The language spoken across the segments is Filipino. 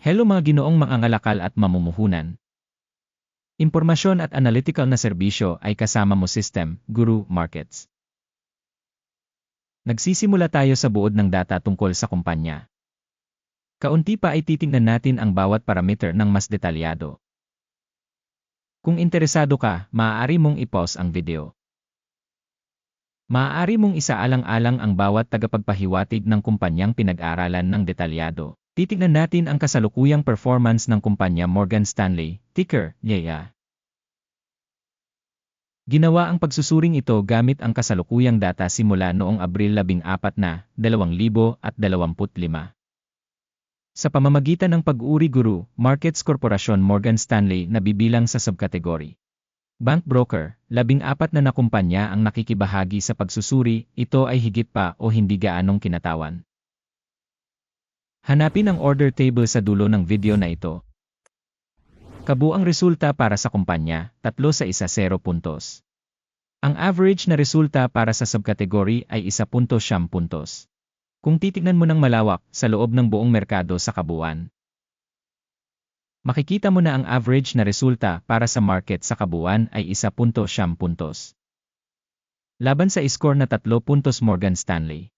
Hello mga ginoong mangangalakal at mamumuhunan. Impormasyon at analytical na serbisyo ay kasama mo System, Guru, Markets. Nagsisimula tayo sa buod ng data tungkol sa kumpanya. Kaunti pa ay titingnan natin ang bawat parameter ng mas detalyado. Kung interesado ka, maaari mong i-pause ang video. Maaari mong isaalang-alang ang bawat tagapagpahiwatig ng kumpanyang pinag-aralan ng detalyado. Titignan natin ang kasalukuyang performance ng kumpanya Morgan Stanley, ticker, YEA. Ginawa ang pagsusuring ito gamit ang kasalukuyang data simula noong Abril 14 na, 2025. Sa pamamagitan ng pag-uri guru, Markets Corporation Morgan Stanley na bibilang sa subkategory. Bank broker, labing apat na nakumpanya ang nakikibahagi sa pagsusuri, ito ay higit pa o hindi gaanong kinatawan. Hanapin ang order table sa dulo ng video na ito. Kabuang resulta para sa kumpanya, 3 sa 1 0 puntos. Ang average na resulta para sa subkategory ay 1.7 puntos. Kung titignan mo ng malawak sa loob ng buong merkado sa kabuuan, Makikita mo na ang average na resulta para sa market sa kabuuan ay 1.7 puntos. Laban sa score na 3 puntos Morgan Stanley.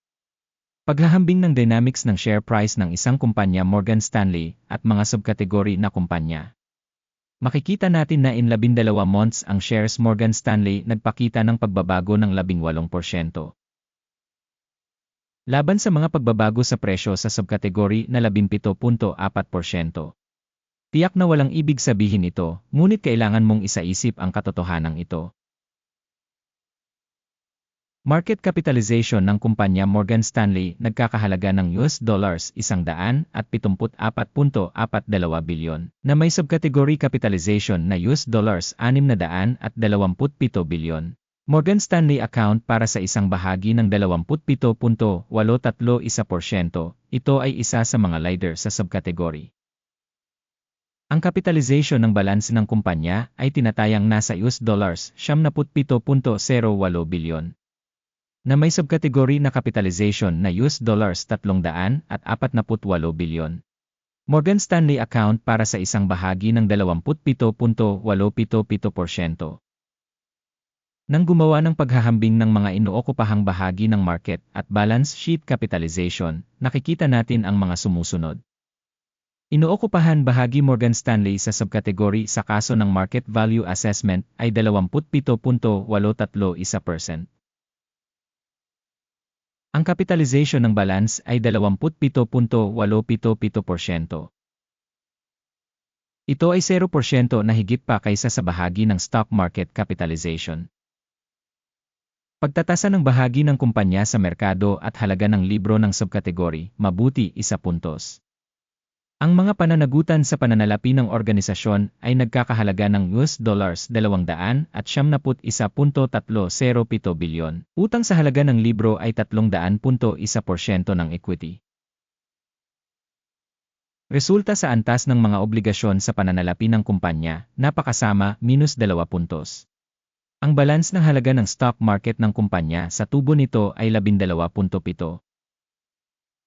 Paghahambing ng dynamics ng share price ng isang kumpanya Morgan Stanley at mga subkategory na kumpanya. Makikita natin na in 12 months ang shares Morgan Stanley nagpakita ng pagbabago ng 18%. Laban sa mga pagbabago sa presyo sa subkategory na 17.4%. Tiyak na walang ibig sabihin ito, ngunit kailangan mong isaisip ang katotohanan ito. Market capitalization ng kumpanya Morgan Stanley nagkakahalaga ng US dollars 174.42 bilyon, na may subcategory capitalization na US dollars 627 bilyon. Morgan Stanley account para sa isang bahagi ng 27.831%, ito ay isa sa mga leader sa subcategory. Ang capitalization ng balance ng kumpanya ay tinatayang nasa US dollars 77.08 bilyon. Na may subkategory na capitalization na US dollars 348 bilyon. Morgan Stanley account para sa isang bahagi ng 27.877%. Nang gumawa ng paghahambing ng mga inuokupahang bahagi ng market at balance sheet capitalization, nakikita natin ang mga sumusunod. Inookupahan bahagi Morgan Stanley sa subkategory sa kaso ng market value assessment ay 27.831%. Ang capitalization ng balance ay 27.877%. Ito ay 0% na higit pa kaysa sa bahagi ng stock market capitalization. Pagtatasa ng bahagi ng kumpanya sa merkado at halaga ng libro ng subkategory, mabuti isa puntos. Ang mga pananagutan sa pananalapi ng organisasyon ay nagkakahalaga ng US dollars 200 at 71.307 bilyon. Utang sa halaga ng libro ay 300.1% ng equity. Resulta sa antas ng mga obligasyon sa pananalapi ng kumpanya, napakasama, minus 2 puntos. Ang balance ng halaga ng stock market ng kumpanya sa tubo nito ay 12.7.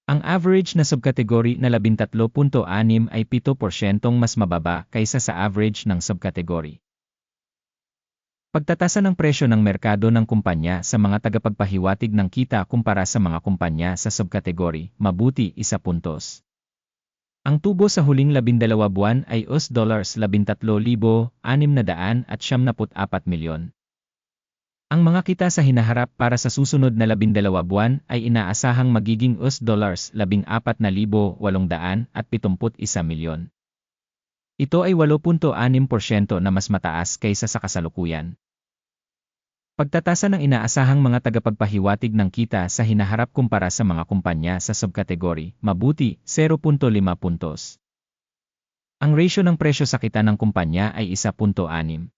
Ang average na subkategory na 13.6 ay 7% mas mababa kaysa sa average ng subkategory. Pagtatasa ng presyo ng merkado ng kumpanya sa mga tagapagpahiwatig ng kita kumpara sa mga kumpanya sa subkategory, mabuti isa puntos. Ang tubo sa huling 12 buwan ay US dollars 13,674 milyon. Ang mga kita sa hinaharap para sa susunod na 12 buwan ay inaasahang magiging US dollars 14,871 milyon. Ito ay 8.6% na mas mataas kaysa sa kasalukuyan. Pagtatasa ng inaasahang mga tagapagpahiwatig ng kita sa hinaharap kumpara sa mga kumpanya sa subkategory, mabuti, 0.5 puntos. Ang ratio ng presyo sa kita ng kumpanya ay 1.6.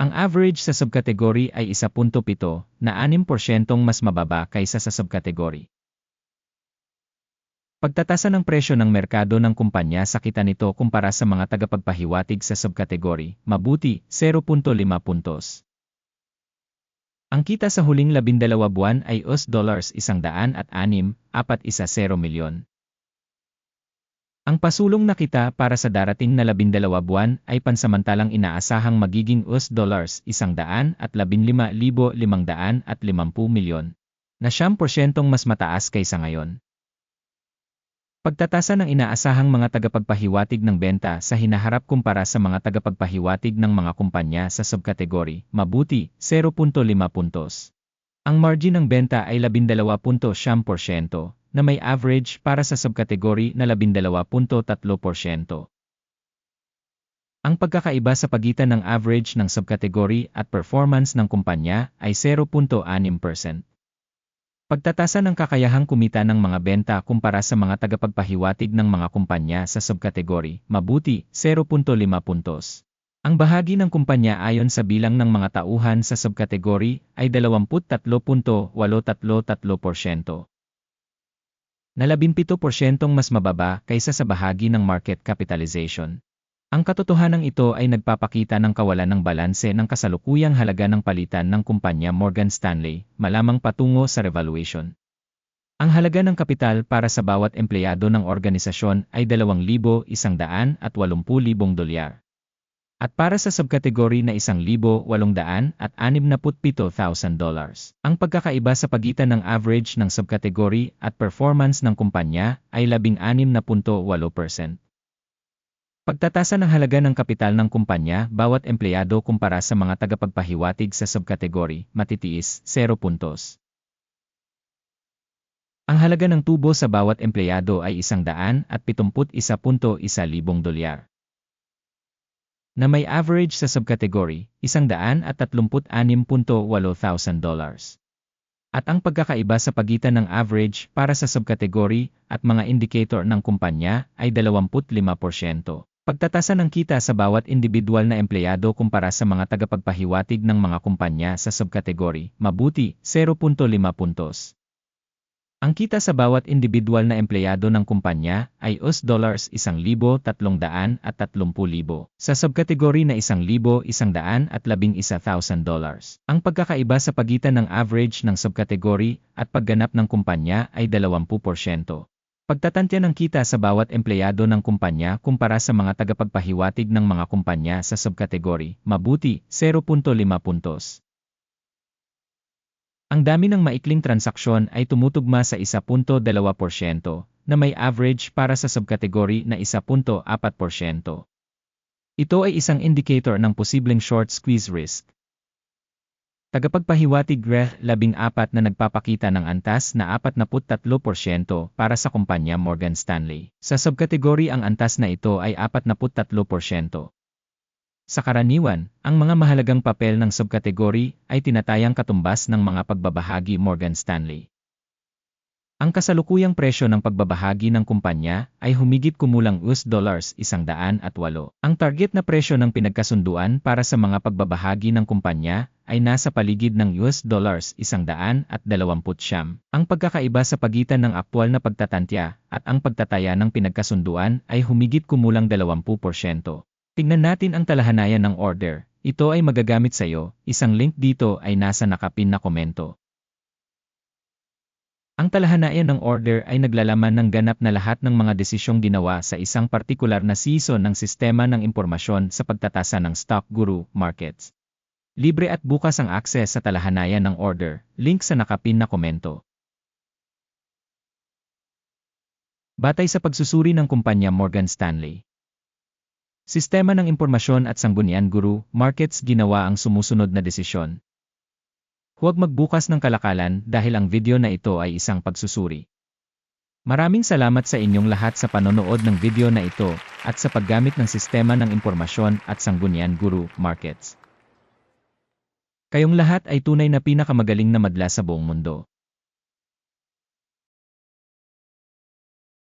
Ang average sa subkategory ay 1.7 na 6% mas mababa kaysa sa subkategory. Pagtatasa ng presyo ng merkado ng kumpanya sa kita nito kumpara sa mga tagapagpahiwatig sa subkategory, mabuti, 0.5 puntos. Ang kita sa huling 12 buwan ay US dollars 106 at 6, 410 milyon. Ang pasulong na kita para sa darating na labindalawa buwan ay pansamantalang inaasahang magiging US dollars isang daan at labinlima libo limang at limampu milyon, na siyam porsyentong mas mataas kaysa ngayon. Pagtatasa ng inaasahang mga tagapagpahiwatig ng benta sa hinaharap kumpara sa mga tagapagpahiwatig ng mga kumpanya sa subkategory, mabuti, 0.5 puntos. Ang margin ng benta ay 12.7%, na may average para sa subkategory na 12.3%. Ang pagkakaiba sa pagitan ng average ng subkategory at performance ng kumpanya ay 0.6%. Pagtatasa ng kakayahang kumita ng mga benta kumpara sa mga tagapagpahiwatig ng mga kumpanya sa subkategory, mabuti, 0.5 puntos. Ang bahagi ng kumpanya ayon sa bilang ng mga tauhan sa subkategory ay 23.833% na 17% mas mababa kaysa sa bahagi ng market capitalization. Ang katotohanan ito ay nagpapakita ng kawalan ng balanse ng kasalukuyang halaga ng palitan ng kumpanya Morgan Stanley, malamang patungo sa revaluation. Ang halaga ng kapital para sa bawat empleyado ng organisasyon ay 2,180,000 dolyar. At para sa subkategory na 1,867,000 dollars, ang pagkakaiba sa pagitan ng average ng subkategory at performance ng kumpanya ay 16.8%. Pagtatasa ng halaga ng kapital ng kumpanya bawat empleyado kumpara sa mga tagapagpahiwatig sa subkategory, matitiis, 0 puntos. Ang halaga ng tubo sa bawat empleyado ay 171.1 libong dolyar na may average sa subkategory, 136.8,000 dollars. At ang pagkakaiba sa pagitan ng average para sa subkategory at mga indicator ng kumpanya ay 25%. Pagtatasa ng kita sa bawat individual na empleyado kumpara sa mga tagapagpahiwatig ng mga kumpanya sa subkategory, mabuti, 0.5 puntos. Ang kita sa bawat individual na empleyado ng kumpanya ay US dollars 1,330,000 sa subkategory na 1,111,000 dollars. Ang pagkakaiba sa pagitan ng average ng subkategory at pagganap ng kumpanya ay 20%. Pagtatantya ng kita sa bawat empleyado ng kumpanya kumpara sa mga tagapagpahiwatig ng mga kumpanya sa subkategory, mabuti, 0.5 puntos. Ang dami ng maikling transaksyon ay tumutugma sa 1.2% na may average para sa subkategory na 1.4%. Ito ay isang indicator ng posibleng short squeeze risk. Tagapagpahiwatig REH 14 na nagpapakita ng antas na 43% para sa kumpanya Morgan Stanley. Sa subkategory ang antas na ito ay 43%. Sa karaniwan, ang mga mahalagang papel ng subkategory ay tinatayang katumbas ng mga pagbabahagi Morgan Stanley. Ang kasalukuyang presyo ng pagbabahagi ng kumpanya ay humigit kumulang US dollars 108. Ang target na presyo ng pinagkasunduan para sa mga pagbabahagi ng kumpanya ay nasa paligid ng US dollars 120. Ang pagkakaiba sa pagitan ng aktwal na pagtatantya at ang pagtataya ng pinagkasunduan ay humigit kumulang 20%. Tingnan natin ang talahanayan ng order. Ito ay magagamit sa iyo. Isang link dito ay nasa nakapin na komento. Ang talahanayan ng order ay naglalaman ng ganap na lahat ng mga desisyong ginawa sa isang partikular na season ng sistema ng impormasyon sa pagtatasa ng Stock Guru Markets. Libre at bukas ang akses sa talahanayan ng order, link sa nakapin na komento. Batay sa pagsusuri ng kumpanya Morgan Stanley, Sistema ng Impormasyon at Sanggunian Guru, Markets ginawa ang sumusunod na desisyon. Huwag magbukas ng kalakalan dahil ang video na ito ay isang pagsusuri. Maraming salamat sa inyong lahat sa panonood ng video na ito at sa paggamit ng Sistema ng Impormasyon at Sanggunian Guru, Markets. Kayong lahat ay tunay na pinakamagaling na madla sa buong mundo.